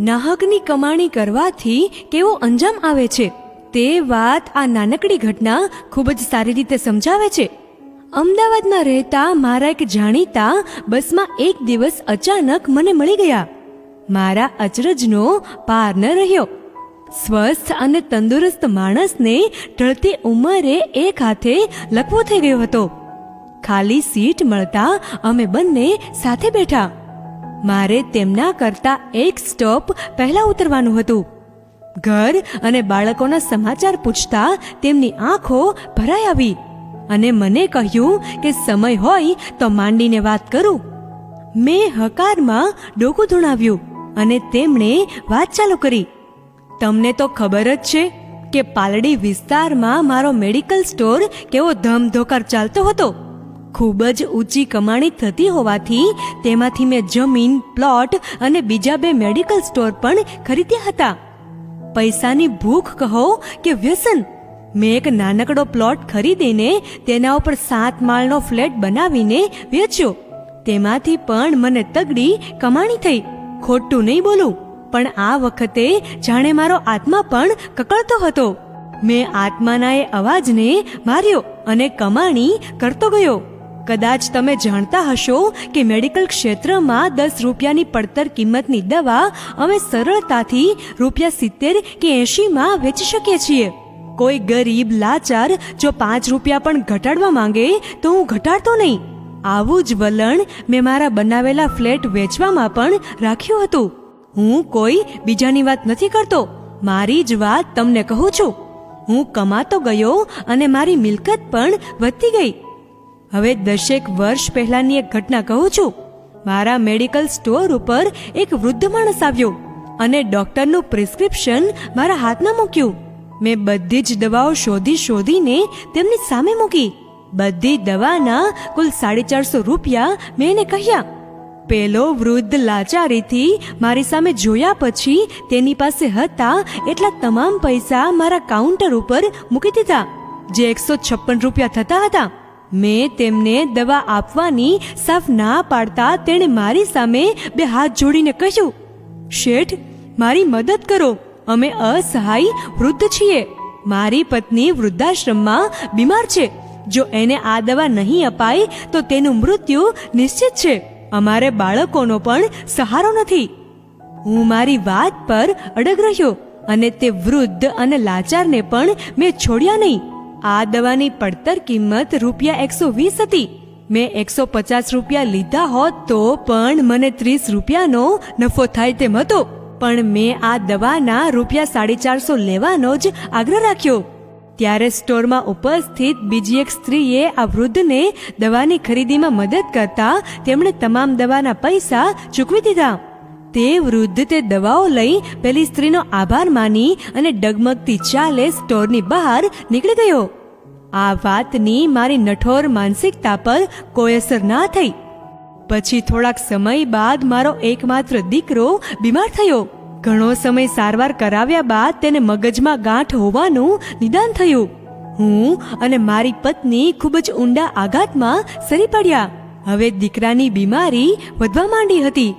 નાહકની કમાણી કરવાથી કેવો અંજામ આવે છે. તે વાત આ નાનકડી ઘટના ખૂબ જ સારી રીતે સમજાવે છે. અમદાવાદમાં રહેતા મારા એક જાણીતા બસમાં એક દિવસ અચાનક મને મળી ગયા. મારા અચરજનો પાર ન રહ્યો. સ્વસ્થ અને તંદુરસ્ત માણસને ઢળતી ઉંમરે એક હાથે લકવો થઈ ગયો હતો. ખાલી સીટ મળતા અમે બંને સાથે બેઠા. મારે તેમના કરતા એક સ્ટોપ પહેલા ઉતરવાનું હતું. ઘર અને બાળકોના સમાચાર પૂછતા તેમની આંખો ભરાઈ આવી અને મને કહ્યું કે સમય હોય તો માંડીને વાત કરું. મેં હકારમાં ડોકું ધૂણાવ્યું અને તેમણે વાત ચાલુ કરી. તમને તો ખબર જ છે કે પાલડી વિસ્તારમાં મારો મેડિકલ સ્ટોર કેવો ધમધોકાર ચાલતો હતો. ખૂબ જ ઊંચી કમાણી થતી હોવાથી તેમાંથી મેં જમીન, પ્લોટ અને બીજા બે મેડિકલ સ્ટોર પણ ખરીદ્યા હતા. પૈસાની ભૂખ કહો કે વ્યસન. મેં એક નાનકડો પ્લોટ ખરીદીને તેના ઉપર સાત માળનો ફ્લેટ બનાવીને વેચ્યો. તેમાંથી પણ મને તગડી કમાણી થઈ. ખોટું નહીં બોલું, પણ આ વખતે જાણે મારો આત્મા પણ કકળતો હતો. મેં આત્માના એ અવાજને માર્યો અને કમાણી કરતો ગયો. કદાચ તમે જાણતા હશો કે મેડિકલ ક્ષેત્રમાં દસ રૂપિયાની પડતર કિંમતની દવા અમે સરળતાથી રૂપિયા સિત્તેર કે એંશીમાં વેચી શકીએ છીએ. કોઈ ગરીબ લાચાર જો પાંચ રૂપિયા પણ ઘટાડવા માંગે તો હું ઘટાડતો નહીં. આવું જ વલણ મેં મારા બનાવેલા ફ્લેટ વેચવામાં પણ રાખ્યું હતું. હું કોઈ બીજાની વાત નથી કરતો. મારી જ વાત તમને કહું છું. હું કમાતો ગયો અને મારી મિલકત પણ વધતી ગઈ. હવે દસેક વર્ષ પહેલાની એક ઘટના કહું છું. મારા મેડિકલ સ્ટોર ઉપર એક વૃદ્ધ માણસ આવ્યો અને ડોક્ટરનું પ્રિસ્ક્રિપ્શન મારા હાથમાં મૂક્યું. મેં બધી જ દવાઓ શોધી શોધીને તેમની સામે મૂકી. બધી દવાના કુલ સાડી ચારસો રૂપિયા મેં એને કહ્યા. પેલો વૃદ્ધ લાચારીથી મારી સામે જોયા પછી તેની પાસે હતા એટલા તમામ પૈસા મારા કાઉન્ટર ઉપર મૂકી દીધા, જે એકસો છપ્પન રૂપિયા થતા હતા. મેં તેમને દવા આપવાની સાફ ના પાડતા તેણે મારી સામે બે હાથ જોડીને કહ્યું, શેઠ, મારી મદદ કરો. અમે અસહાય વૃદ્ધ છીએ. મારી પત્ની વૃદ્ધાશ્રમમાં બીમાર છે. જો એને આ દવા નહીં અપાય, તો તેનું મૃત્યુ નિશ્ચિત છે. અમારે બાળકોનો પણ સહારો નથી. હું મારી વાત પર અડગ રહ્યો અને તે વૃદ્ધ અને લાચારને પણ મેં છોડ્યા નહીં. આ દવાની પડતર કિંમત રૂપિયા એકસો વીસ હતી. મેં એકસો પચાસ રૂપિયા લીધા હોત તો પણ મને ત્રીસ રૂપિયાનો નફો થાય તેમ હતો. પણ મેં આ દવાના રૂપિયા સાડી ચારસો લેવાનો જ આગ્રહ રાખ્યો. ત્યારે સ્ટોરમાં ઉપસ્થિત બીજી એક સ્ત્રીએ આ વૃદ્ધને દવાની ખરીદીમાં મદદ કરતા તેમણે તમામ દવાના પૈસા ચૂકવી દીધા. તે વૃદ્ધ તે દવાઓ લઈ પેલી સ્ત્રીનો આભાર માની અને ડગમગતી ચાલે સ્ટોરની બહાર નીકળી ગયો. આ વાતની મારી નઠોર માનસિકતા પર કોઈ અસર ના થઈ. પછી થોડાક સમય બાદ મારો એકમાત્ર દીકરો બીમાર થયો. ઘણો સમય સારવાર કરાવ્યા બાદ તેને મગજમાં ગાંઠ હોવાનું નિદાન થયું. હું અને મારી પત્ની ખૂબ જ ઊંડા આઘાતમાં સરી પડ્યા. હવે દીકરાની બીમારી વધવા માંડી હતી.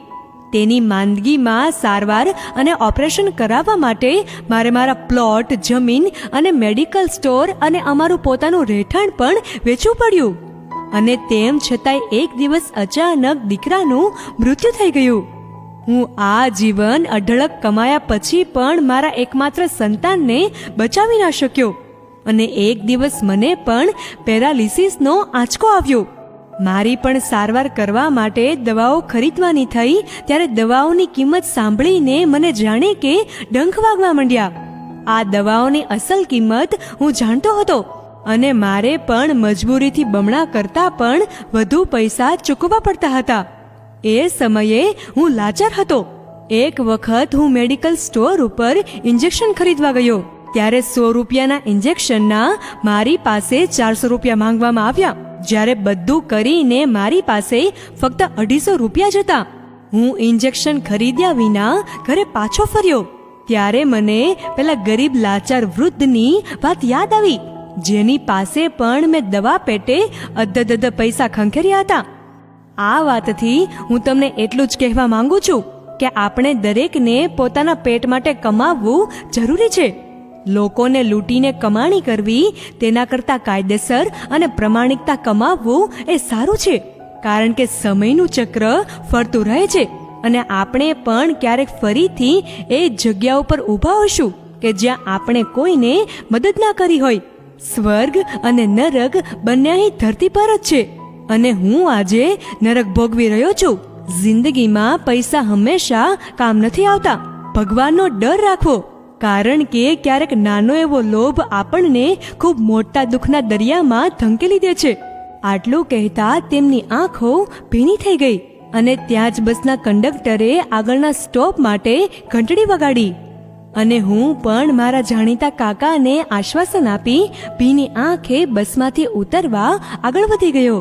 તેની માંદગીમાં સારવાર અને ઓપરેશન કરાવવા માટે મારે મારા પ્લોટ, જમીન અને મેડિકલ સ્ટોર અને અમારું પોતાનું રહેઠાણ પણ વેચવું પડ્યું. અને તેમ છતાંય એક દિવસ અચાનક દીકરાનું મૃત્યુ થઈ ગયું. હું આ જીવન અઢળક કમાયા પછી પણ મારા એકમાત્ર સંતાનને બચાવી ના શક્યો. અને એક દિવસ મને પણ પેરાલિસિસનો આંચકો આવ્યો. મારી પણ સારવાર કરવા માટે દવાઓ ખરીદવાની થઈ, ત્યારે દવાઓની કિંમત સાંભળીને મને જાણે કે ડંખ વાગવા માંડ્યા. આ દવાઓની અસલ કિંમત હું જાણતો હતો અને મારે પણ મજબૂરીથી બમણા કરતા પણ વધુ પૈસા ચૂકવવા પડતા હતા. એ સમયે હું લાચાર હતો. એક વખત હું મેડિકલ સ્ટોર ઉપર ઇન્જેક્શન ખરીદવા ગયો, ત્યારે સો રૂપિયાના ઇન્જેક્શનના મારી પાસે ચારસો રૂપિયા માંગવામાં આવ્યા. જ્યારે બધું કરીને મારી પાસે ફક્ત અઢીસો રૂપિયા જ હતા. હું ઇન્જેક્શન ખરીદ્યા વિના ઘરે પાછો ફર્યો. ત્યારે મને પેલા ગરીબ લાચાર વૃદ્ધની વાત યાદ આવી, જેની પાસે પણ મેં દવા પેટે અધધ પૈસા ખંખેર્યા હતા. આ વાતથી હું તમને એટલું જ કહેવા માંગુ છું કે આપણે દરેકને પોતાના પેટ માટે કમાવવું જરૂરી છે. લોકોને લૂંટીને કમાણી કરવી, તેના કરતાં કાયદેસર અને પ્રમાણિકતા કમાવવું એ સારું છે. કારણ કે સમયનું ચક્ર ફરતું રહે છે અને આપણે પણ ક્યારેક ફરીથી એ જગ્યા ઉપર ઊભા હોઈશું કે જ્યાં આપણે કોઈને મદદ ના કરી હોય. સ્વર્ગ અને નરક બંને અહીં ધરતી પર જ છે અને હું આજે નરક ભોગવી રહ્યો છું. જિંદગીમાં પૈસા હંમેશા કામ નથી આવતા. ભગવાનનો ડર રાખવો કારણ કે ક્યારેક નાનો એવો લોભ આપણને ખૂબ મોટા દુઃખના દરિયામાં ધંકેલી દે છે. આટલું કહેતા તેમની આંખો ભીની થઈ ગઈ અને ત્યાં જ બસના કંડક્ટરે આગળના સ્ટોપ માટે ઘંટડી વગાડી. અને હું પણ મારા જાણીતા કાકાને આશ્વાસન આપી ભીની આંખે બસમાંથી ઉતરવા આગળ વધી ગયો.